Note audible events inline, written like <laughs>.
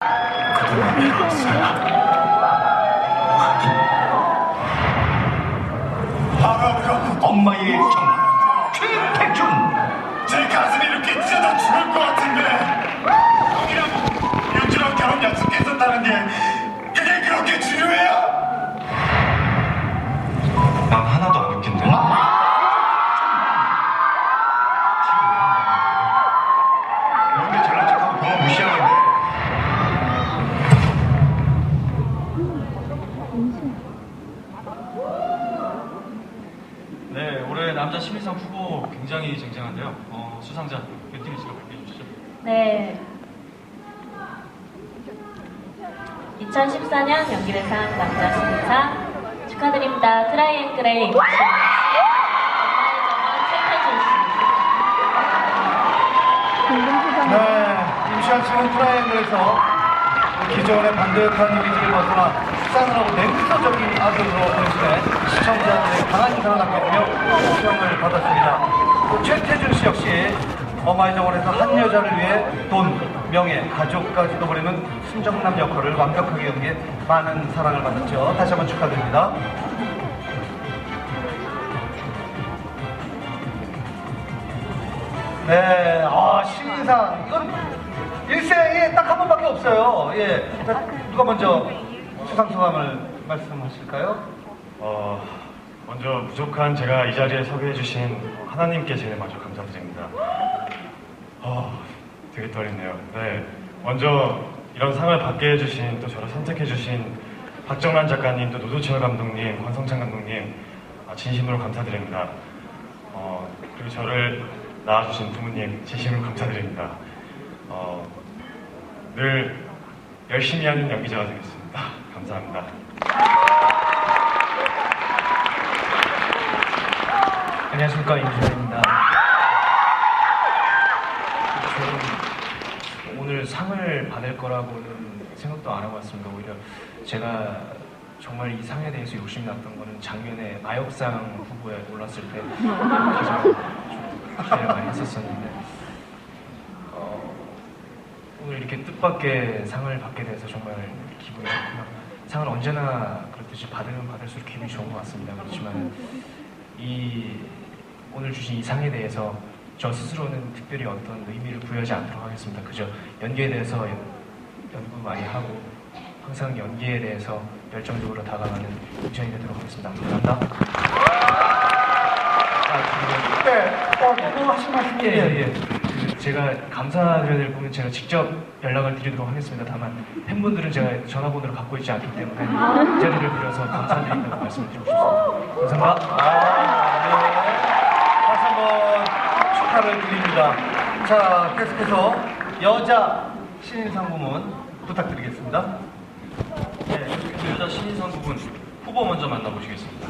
그동안 배웠어요. 바로 그 엄마의 정 최태준 제 가슴이 이렇게 찢어져 죽을 것 같은데 형이랑 윤주랑 결혼 약속했었다는 게 그게 그렇게 중요해요? 난 하나도 안 웃긴데 이런데 신인상 후보 굉장히 쟁쟁한데요. 어, 수상자 몇팀 있을까 발표해 주시죠. 네. 2014년 연기대상 남자 신인상 축하드립니다. 트라이앵글의. 네, 임시완 씨는 트라이앵글에서 기존의 반듯한 이미지를 벗어나 식상하고 냉소적인 아들로 변신해 시청자들의 강한 인상을 남겼며 시험을 받았습니다. 또 최태준 씨 역시 어마이 정원에서 한 여자를 위해 돈, 명예, 가족까지도 버리는 순정남 역할을 완벽하게 연기해 많은 사랑을 받았죠. 다시 한번 축하드립니다. 네, 아, 신인상. 이건 일생에 딱 한 번밖에 없어요. 예. 자, 누가 먼저 수상 소감을 말씀하실까요? 어, 먼저 부족한 제가 이 자리에 서게 해주신 하나님께 제일 먼저 감사드립니다. 어, 되게 떨리네요. 네, 먼저 이런 상을 받게 해주신 또 저를 선택해주신 박정란 작가님, 또 노도철 감독님, 권성찬 감독님 아, 진심으로 감사드립니다. 어, 그리고 저를 낳아주신 부모님 진심으로 감사드립니다. 어, 늘 열심히 하는 연기자가 되겠습니다. <laughs> 감사합니다. 안녕하십니까, 임준현입니다. 오늘 상을 받을 거라고는 생각도 안 하고 왔습니다. 오히려 제가 정말 이 상에 대해서 욕심이 났던 거는 작년에 마역상 후보에 올랐을 때 가장 좀 기대를 많이 했었었는데 어, 오늘 이렇게 뜻밖의 상을 받게 돼서 정말 기분이 좋고요. 상을 언제나 그렇듯이 받으면 받을수록 기분이 좋은 것 같습니다. 그렇지만 이 오늘 주신 이 상에 대해서 저 스스로는 특별히 어떤 의미를 부여하지 않도록 하겠습니다. 그저 연기에 대해서 연- 연구 많이 하고 항상 연기에 대해서 열정적으로 다가가는 인천이 되도록 하겠습니다. 감사합니다. 아, 네, 어, 뭐 하신 말씀 예, 예, 예. 그 제가 감사드려야 될 부분 제가 직접 연락을 드리도록 하겠습니다. 다만 팬분들은 제가 전화번호를 갖고 있지 않기 때문에 이 자리를 빌어서 감사드린다고 말씀드리고 싶습니다. 감사합니다. 아, 축하를 드립니다. 자, 계속해서 여자 신인상 부문 부탁드리겠습니다. 네, 여자 신인상 부분 후보 먼저 만나보시겠습니다.